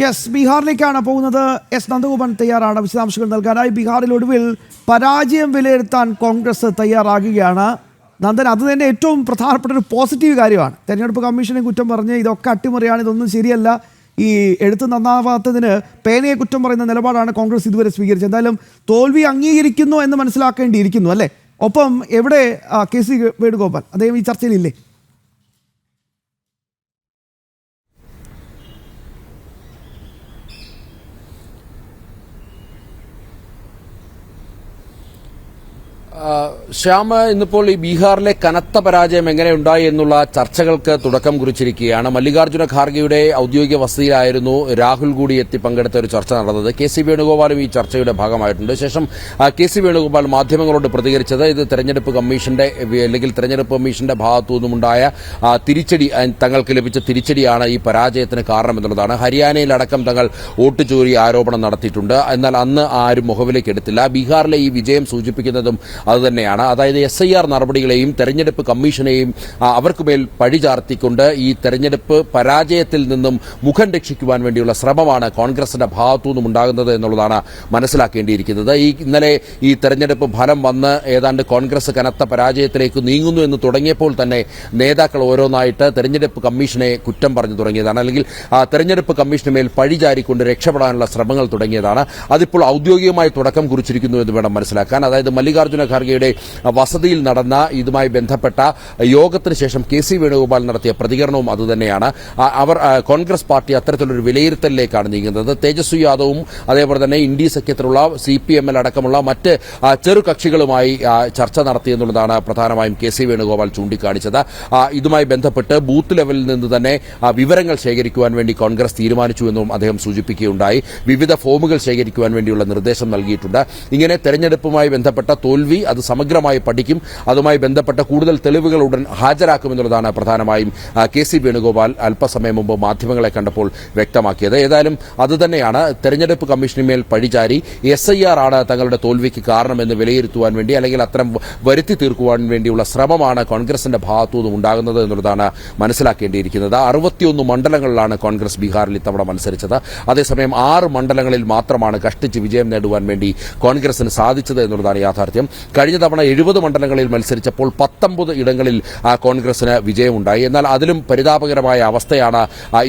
Yes ബീഹാറിലേക്കാണ് പോകുന്നത്. S Nandakumar തയ്യാറാണ്. വിശദാംശങ്ങൾ നൽകാനായി ബീഹാറിൽ ഒടുവിൽ പരാജയം വിലയിരുത്താൻ കോൺഗ്രസ് തയ്യാറാകുകയാണ്. നന്ദൻ അത് തന്നെ ഏറ്റവും പ്രധാനപ്പെട്ട ഒരു പോസിറ്റീവ് കാര്യമാണ്. തെരഞ്ഞെടുപ്പ് കമ്മീഷനെ കുറ്റം പറഞ്ഞ് ഇതൊക്കെ അട്ടിമറിയാണ് ഇതൊന്നും ശരിയല്ല. ഈ എഴുത്ത് നന്നാവാത്തതിന് പേനയെ കുറ്റം പറയുന്ന നിലപാടാണ് കോൺഗ്രസ് ഇതുവരെ സ്വീകരിച്ചത്. എന്തായാലും തോൽവി അംഗീകരിക്കുന്നു എന്ന് മനസ്സിലാക്കേണ്ടിയിരിക്കുന്നു അല്ലേ? ഒപ്പം എവിടെ കെ. സി. വേണുഗോപാൽ അദ്ദേഹം ഈ ചർച്ചയിലില്ലേ? ശ്യാമ ഇന്നിപ്പോൾ ഈ ബീഹാറിലെ കനത്ത പരാജയം എങ്ങനെ ഉണ്ടായി എന്നുള്ള ചർച്ചകൾക്ക് തുടക്കം കുറിച്ചിരിക്കുകയാണ്. മല്ലികാർജുന ഖാർഗെയുടെ ഔദ്യോഗിക വസതിയിലായിരുന്നു രാഹുൽ കൂടി എത്തി പങ്കെടുത്ത ഒരു ചർച്ച നടന്നത്. കെ സി വേണുഗോപാലും ഈ ചർച്ചയുടെ ഭാഗമായിട്ടുണ്ട്. ശേഷം കെ സി വേണുഗോപാൽ മാധ്യമങ്ങളോട് പ്രതികരിച്ചത് ഇത് തെരഞ്ഞെടുപ്പ് കമ്മീഷന്റെ അല്ലെങ്കിൽ തെരഞ്ഞെടുപ്പ് കമ്മീഷന്റെ ഭാഗത്തു നിന്നുമുണ്ടായ തിരിച്ചടി തങ്ങൾക്ക് ലഭിച്ച തിരിച്ചടിയാണ് ഈ പരാജയത്തിന് കാരണമെന്നുള്ളതാണ്. ഹരിയാനയിലടക്കം തങ്ങൾ വോട്ട് ചോരി ആരോപണം നടത്തിയിട്ടുണ്ട്. എന്നാൽ അന്ന് ആരും മുഖവിലേക്ക് എടുത്തില്ല. ബീഹാറിലെ ഈ വിജയം സൂചിപ്പിക്കുന്നതും അതുതന്നെയാണ്. അതായത് എസ് ഐ ആർ നടപടികളെയും തെരഞ്ഞെടുപ്പ് കമ്മീഷനെയും അവർക്ക് മേൽ പഴി ചാർത്തിക്കൊണ്ട് ഈ തെരഞ്ഞെടുപ്പ് പരാജയത്തിൽ നിന്നും മുഖം രക്ഷിക്കുവാൻ വേണ്ടിയുള്ള ശ്രമമാണ് കോൺഗ്രസിന്റെ ഭാഗത്തു നിന്നും ഉണ്ടാകുന്നത് എന്നുള്ളതാണ് മനസ്സിലാക്കേണ്ടിയിരിക്കുന്നത്. ഈ ഇന്നലെ ഈ തെരഞ്ഞെടുപ്പ് ഫലം വന്ന് ഏതാണ്ട് കോൺഗ്രസ് കനത്ത പരാജയത്തിലേക്ക് നീങ്ങുന്നു എന്ന് തുടങ്ങിയപ്പോൾ തന്നെ നേതാക്കൾ ഓരോന്നായിട്ട് തെരഞ്ഞെടുപ്പ് കമ്മീഷനെ കുറ്റം പറഞ്ഞു തുടങ്ങിയതാണ്. അല്ലെങ്കിൽ തെരഞ്ഞെടുപ്പ് കമ്മീഷന് മേൽ പഴി ചാരിക്കൊണ്ട് രക്ഷപ്പെടാനുള്ള ശ്രമങ്ങൾ തുടങ്ങിയതാണ്. അതിപ്പോൾ ഔദ്യോഗികമായി തുടക്കം കുറിച്ചിരിക്കുന്നു എന്ന് വേണം മനസ്സിലാക്കാൻ. അതായത് മല്ലികാർജുന ഖാർഗെയുടെ വസതിയിൽ നടന്ന ഇതുമായി ബന്ധപ്പെട്ട യോഗത്തിന് ശേഷം കെ സി വേണുഗോപാൽ നടത്തിയ പ്രതികരണവും അതുതന്നെയാണ്. അവർ കോൺഗ്രസ് പാർട്ടി അത്തരത്തിലൊരു വിലയിരുത്തലിലേക്കാണ് നീങ്ങുന്നത്. തേജസ്വി യാദവും അതേപോലെ തന്നെ ഇന്ത്യ സഖ്യത്തിലുള്ള സി പി എം എൽ അടക്കമുള്ള മറ്റ് ചെറു കക്ഷികളുമായി ചർച്ച നടത്തിയെന്നുള്ളതാണ് പ്രധാനമായും കെ സി വേണുഗോപാൽ ചൂണ്ടിക്കാണിച്ചത്. ഇതുമായി ബന്ധപ്പെട്ട് ബൂത്ത് ലെവലിൽ നിന്ന് തന്നെ വിവരങ്ങൾ ശേഖരിക്കുവാൻ വേണ്ടി കോൺഗ്രസ് തീരുമാനിച്ചു എന്നും അദ്ദേഹം സൂചിപ്പിക്കുകയുണ്ടായി. വിവിധ ഫോമുകൾ ശേഖരിക്കുവാൻ വേണ്ടിയുള്ള നിർദ്ദേശം നൽകിയിട്ടുണ്ട്. ഇങ്ങനെ തെരഞ്ഞെടുപ്പുമായി ബന്ധപ്പെട്ട തോൽവി അത് സമഗ്രമായി പഠിക്കും. അതുമായി ബന്ധപ്പെട്ട കൂടുതൽ തെളിവുകൾ ഉടൻ ഹാജരാക്കുമെന്നുള്ളതാണ് പ്രധാനമായും കെ സി വേണുഗോപാൽ അല്പസമയം മുമ്പ് മാധ്യമങ്ങളെ കണ്ടപ്പോൾ വ്യക്തമാക്കിയത്. ഏതായാലും അതുതന്നെയാണ് തെരഞ്ഞെടുപ്പ് കമ്മീഷനുമേൽ പഴിചാരി എസ് ഐ ആർ ആണ് തങ്ങളുടെ തോൽവിക്ക് കാരണമെന്ന് വിലയിരുത്തുവാൻ വേണ്ടി അല്ലെങ്കിൽ അത്തരം വരുത്തി തീർക്കുവാൻ വേണ്ടിയുള്ള ശ്രമമാണ് കോൺഗ്രസിന്റെ ഭാഗത്തുനിന്നും ഉണ്ടാകുന്നത് എന്നുള്ളതാണ് മനസ്സിലാക്കേണ്ടിയിരിക്കുന്നത്. അറുപത്തിയൊന്ന് മണ്ഡലങ്ങളിലാണ് കോൺഗ്രസ് ബീഹാറിൽ ഇത്തവണ മത്സരിച്ചത്. അതേസമയം ആറ് മണ്ഡലങ്ങളിൽ മാത്രമാണ് കഷ്ടിച്ച് വിജയം നേടുവാൻ വേണ്ടി കോൺഗ്രസിന് സാധിച്ചത് എന്നുള്ളതാണ് യാഥാർത്ഥ്യം. കഴിഞ്ഞ തവണ എഴുപത് മണ്ഡലങ്ങളിൽ മത്സരിച്ചപ്പോൾ പത്തൊമ്പത് ഇടങ്ങളിൽ കോൺഗ്രസിന് വിജയമുണ്ടായി. എന്നാൽ അതിലും പരിതാപകരമായ അവസ്ഥയാണ്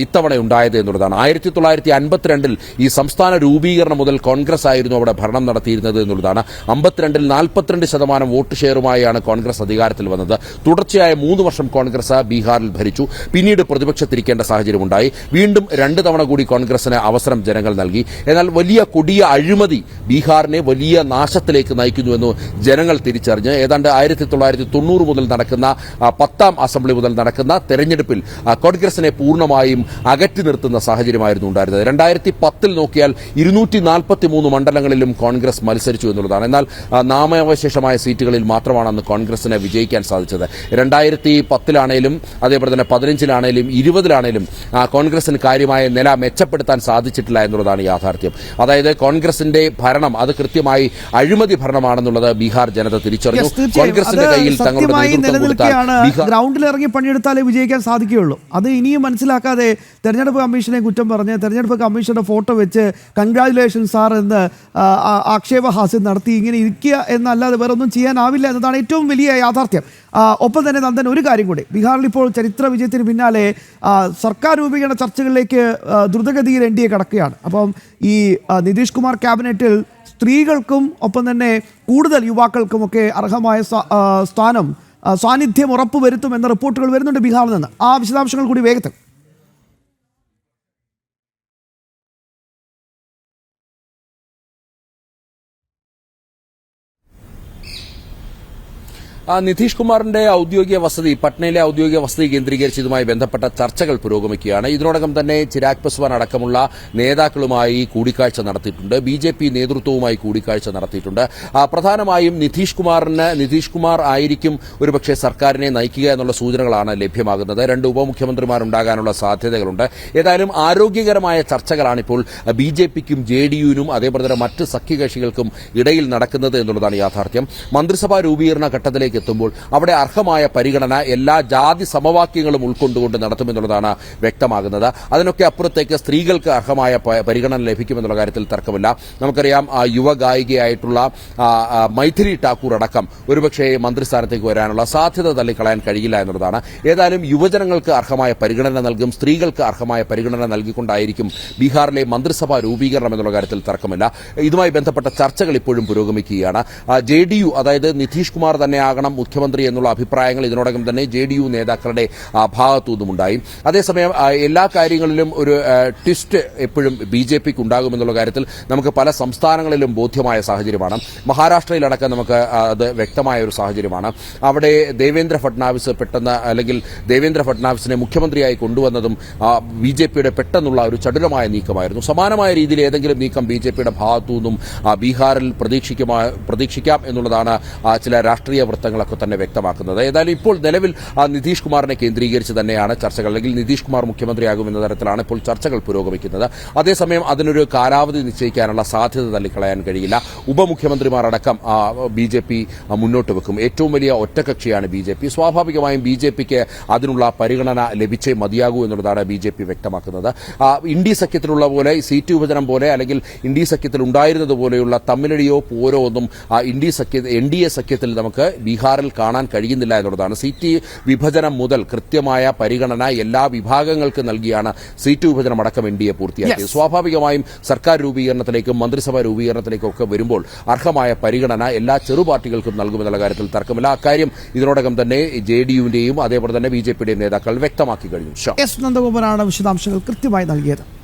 ഇത്തവണ ഉണ്ടായത് എന്നുള്ളതാണ്. ആയിരത്തി തൊള്ളായിരത്തി അൻപത്തിരണ്ടിൽ ഈ സംസ്ഥാന രൂപീകരണം മുതൽ കോൺഗ്രസ് ആയിരുന്നു അവിടെ ഭരണം നടത്തിയിരുന്നത് എന്നുള്ളതാണ്. അമ്പത്തിരണ്ടിൽ നാൽപ്പത്തിരണ്ട് ശതമാനം വോട്ട് ഷെയറുമായാണ് കോൺഗ്രസ് അധികാരത്തിൽ വന്നത്. തുടർച്ചയായ മൂന്ന് വർഷം കോൺഗ്രസ് ബീഹാറിൽ ഭരിച്ചു. പിന്നീട് പ്രതിപക്ഷത്തിരിക്കേണ്ട സാഹചര്യമുണ്ടായി. വീണ്ടും രണ്ട് തവണ കൂടി കോൺഗ്രസിന് അവസരം ജനങ്ങൾ നൽകി. എന്നാൽ വലിയ കൊടിയ അഴിമതി ബീഹാറിനെ വലിയ നാശത്തിലേക്ക് നയിക്കുന്നുവെന്ന് ജനങ്ങൾ തിരിച്ചറിഞ്ഞ് ഏതാണ്ട് ആയിരത്തി തൊള്ളായിരത്തി തൊണ്ണൂറ് മുതൽ നടക്കുന്ന പത്താം അസംബ്ലി മുതൽ നടക്കുന്ന തെരഞ്ഞെടുപ്പിൽ കോൺഗ്രസിനെ പൂർണമായും അകറ്റി നിർത്തുന്ന സാഹചര്യമായിരുന്നു ഉണ്ടായിരുന്നത്. രണ്ടായിരത്തി പത്തിൽ നോക്കിയാൽ ഇരുന്നൂറ്റി നാൽപ്പത്തി മൂന്ന് മണ്ഡലങ്ങളിലും കോൺഗ്രസ് മത്സരിച്ചു എന്നുള്ളതാണ്. എന്നാൽ നാമാവശേഷമായ സീറ്റുകളിൽ മാത്രമാണ് അന്ന് കോൺഗ്രസിന് വിജയിക്കാൻ സാധിച്ചത്. രണ്ടായിരത്തി പത്തിലാണേലും അതേപോലെ തന്നെ പതിനഞ്ചിലാണേലും ഇരുപതിലാണേലും കോൺഗ്രസിന് കാര്യമായ നില മെച്ചപ്പെടുത്താൻ സാധിച്ചിട്ടില്ല എന്നുള്ളതാണ് യാഥാർത്ഥ്യം. അതായത് കോൺഗ്രസിന്റെ ഭരണം അത് കൃത്യമായി അഴിമതി ഭരണമാണെന്നുള്ളത് ബീഹാർ ജനത തിരിച്ചറിഞ്ഞു. കോൺഗ്രസിന്റെ കയ്യിൽ തങ്ങളുടെ നിലനിൽക്കുകയാണ്. ഗ്രൗണ്ടിൽ ഇറങ്ങി പണിയെടുത്താലേ വിജയിക്കാൻ സാധിക്കുകയുള്ളൂ. അത് ഇനിയും മനസ്സിലാക്കാതെ തെരഞ്ഞെടുപ്പ് കമ്മീഷനെ കുറ്റം പറഞ്ഞ് തെരഞ്ഞെടുപ്പ് കമ്മീഷന്റെ ഫോട്ടോ വെച്ച് കൺഗ്രാചുലേഷൻ സാർ എന്ന് ആക്ഷേപഹാസ്യം നടത്തി ഇങ്ങനെ ഇരിക്കുക എന്നല്ലാതെ വേറെ ഒന്നും ചെയ്യാനാവില്ല എന്നതാണ് ഏറ്റവും വലിയ യാഥാർത്ഥ്യം. ഒപ്പം തന്നെ നന്ദൻ ഒരു കാര്യം കൂടി. ബീഹാറിൽ ഇപ്പോൾ ചരിത്ര വിജയത്തിന് പിന്നാലെ സർക്കാർ രൂപീകരണ ചർച്ചകളിലേക്ക് ദ്രുതഗതിയിൽ എൻ ഡി എ കടക്കുകയാണ്. അപ്പം ഈ നിതീഷ് കുമാർ ക്യാബിനറ്റിൽ സ്ത്രീകൾക്കും ഒപ്പം തന്നെ കൂടുതൽ യുവാക്കൾക്കുമൊക്കെ അർഹമായ സ്ഥാനം സാന്നിധ്യം ഉറപ്പുവരുത്തും എന്ന റിപ്പോർട്ടുകൾ വരുന്നുണ്ട് ബീഹാറിൽ നിന്ന്. ആ വിശദാംശങ്ങൾ കൂടി വേഗത്തിൽ. നിതീഷ് കുമാറിന്റെ ഔദ്യോഗിക വസതി പട്നയിലെ ഔദ്യോഗിക വസതി കേന്ദ്രീകരിച്ച് ഇതുമായി ബന്ധപ്പെട്ട ചർച്ചകൾ പുരോഗമിക്കുകയാണ്. ഇതിനോടകം തന്നെ ചിരാഗ് പസ്വാൻ അടക്കമുള്ള നേതാക്കളുമായി കൂടിക്കാഴ്ച നടത്തിയിട്ടുണ്ട്. ബി ജെ പി നേതൃത്വവുമായി കൂടിക്കാഴ്ച നടത്തിയിട്ടുണ്ട്. പ്രധാനമായും നിതീഷ് കുമാറിന് നിതീഷ് കുമാർ ആയിരിക്കും ഒരുപക്ഷെ സർക്കാരിനെ നയിക്കുക എന്നുള്ള സൂചനകളാണ് ലഭ്യമാകുന്നത്. രണ്ട് ഉപമുഖ്യമന്ത്രിമാരുണ്ടാകാനുള്ള സാധ്യതകളുണ്ട്. ഏതായാലും ആരോഗ്യകരമായ ചർച്ചകളാണ് ഇപ്പോൾ ബി ജെ പിക്കും ജെ ഡി യുവിനും അതേപോലെ തന്നെ മറ്റ് സഖ്യകക്ഷികൾക്കും ഇടയിൽ നടക്കുന്നത് എന്നുള്ളതാണ് യാഥാർത്ഥ്യം. മന്ത്രിസഭാ രൂപീകരണ ഘട്ടത്തിലേക്ക് എത്തുമ്പോൾ അവിടെ അർഹമായ പരിഗണന എല്ലാ ജാതി സമവാക്യങ്ങളും ഉൾക്കൊണ്ടുകൊണ്ട് നടത്തുമെന്നുള്ളതാണ് വ്യക്തമാകുന്നത്. അതിനൊക്കെ അപ്പുറത്തേക്ക് സ്ത്രീകൾക്ക് അർഹമായ പരിഗണന ലഭിക്കുമെന്നുള്ള കാര്യത്തിൽ തർക്കമില്ല. നമുക്കറിയാം യുവ ഗായികയായിട്ടുള്ള മൈഥിലി ഠാക്കൂർ അടക്കം ഒരുപക്ഷെ മന്ത്രിസ്ഥാനത്തേക്ക് വരാനുള്ള സാധ്യത തള്ളിക്കളയാൻ കഴിയില്ല എന്നുള്ളതാണ്. ഏതായാലും യുവജനങ്ങൾക്ക് അർഹമായ പരിഗണന നൽകും സ്ത്രീകൾക്ക് അർഹമായ പരിഗണന നൽകിക്കൊണ്ടായിരിക്കും ബീഹാറിലെ മന്ത്രിസഭാ രൂപീകരണം എന്നുള്ള കാര്യത്തിൽ തർക്കമില്ല. ഇതുമായി ബന്ധപ്പെട്ട ചർച്ചകൾ ഇപ്പോഴും പുരോഗമിക്കുകയാണ്. ജെ അതായത് നിതീഷ് കുമാർ തന്നെ ആകണം മുഖ്യമന്ത്രി എന്നുള്ള അഭിപ്രായങ്ങൾ ഇതിനോടകം തന്നെ ജെ ഡി യു നേതാക്കളുടെ ഭാഗത്തുനിന്നുമുണ്ടായി. അതേസമയം എല്ലാ കാര്യങ്ങളിലും ഒരു ട്വിസ്റ്റ് എപ്പോഴും ബി ജെ പിക്ക് ഉണ്ടാകുമെന്നുള്ള കാര്യത്തിൽ നമുക്ക് പല സംസ്ഥാനങ്ങളിലും ബോധ്യമായ സാഹചര്യമാണ്. മഹാരാഷ്ട്രയിലടക്കം നമുക്ക് അത് വ്യക്തമായ ഒരു സാഹചര്യമാണ്. അവിടെ ദേവേന്ദ്ര ഫട്നാവിസ് പെട്ടെന്ന് അല്ലെങ്കിൽ ദേവേന്ദ്ര ഫട്നാവിസിനെ മുഖ്യമന്ത്രിയായി കൊണ്ടുവന്നതും ബി ജെ പിയുടെ പെട്ടെന്നുള്ള ഒരു ചടുലമായ നീക്കമായിരുന്നു. സമാനമായ രീതിയിൽ ഏതെങ്കിലും നീക്കം ബി ജെ പിയുടെ ഭാഗത്തു നിന്നും ബീഹാറിൽ പ്രതീക്ഷിക്കാം എന്നുള്ളതാണ് ചില രാഷ്ട്രീയ വൃത്തങ്ങളൊക്കെ തന്നെ വ്യക്തമാക്കുന്നത്. ഏതായാലും ഇപ്പോൾ നിലവിൽ നിതീഷ് കുമാറിനെ കേന്ദ്രീകരിച്ച് തന്നെയാണ് ചർച്ചകൾ. അല്ലെങ്കിൽ നിതീഷ് കുമാർ മുഖ്യമന്ത്രിയാകുമെന്ന തരത്തിലാണ് ഇപ്പോൾ ചർച്ചകൾ പുരോഗമിക്കുന്നത്. അതേസമയം അതിനൊരു കാലാവധി നിശ്ചയിക്കാനുള്ള സാധ്യത തള്ളിക്കളയാൻ കഴിയില്ല. ഉപമുഖ്യമന്ത്രിമാർ അടക്കം ബി ജെ പി മുന്നോട്ട് വെക്കും. ഏറ്റവും വലിയ ഒറ്റകക്ഷിയാണ് ബി ജെ പി. സ്വാഭാവികമായും ബി ജെ പിക്ക് അതിനുള്ള പരിഗണന ലഭിച്ചേ മതിയാകൂ എന്നുള്ളതാണ് ബി ജെ പി വ്യക്തമാക്കുന്നത്. ഇൻഡി സഖ്യത്തിലുള്ള പോലെ സീറ്റ് വിഭജനം പോലെ അല്ലെങ്കിൽ ഇൻഡി സഖ്യത്തിൽ ഉണ്ടായിരുന്നത് പോലെയുള്ള തമ്മിലടിയോ പോരോ ഒന്നും ഇൻഡി സഖ്യ എൻ ഡി എ സഖ്യത്തിൽ നമുക്ക് ബീഹാറിൽ കാണാൻ കഴിയുന്നില്ല എന്നുള്ളതാണ്. സീറ്റ് വിഭജനം മുതൽ കൃത്യമായ പരിഗണന എല്ലാ വിഭാഗങ്ങൾക്കും നൽകിയാണ് സീറ്റ് വിഭജനം അടക്കം എൻ ഡി എ പൂർത്തിയാക്കിയത്. സ്വാഭാവികമായും സർക്കാർ രൂപീകരണത്തിലേക്കും മന്ത്രിസഭാ രൂപീകരണത്തിലേക്കും ഒക്കെ വരുമ്പോൾ അർഹമായ പരിഗണന എല്ലാ ചെറു പാർട്ടികൾക്കും നൽകുമെന്നുള്ള കാര്യത്തിൽ തർക്കമില്ല. അക്കാര്യം ഇതിനോടകം തന്നെ ജെ ഡി യുവിന്റെയും അതേപോലെ തന്നെ ബി ജെ പിയുടെയും നേതാക്കൾ വ്യക്തമാക്കി കഴിഞ്ഞു. എസ്. നന്ദകുമാറാണ് വിശദാംശങ്ങൾ കൃത്യമായി നൽകിയത്.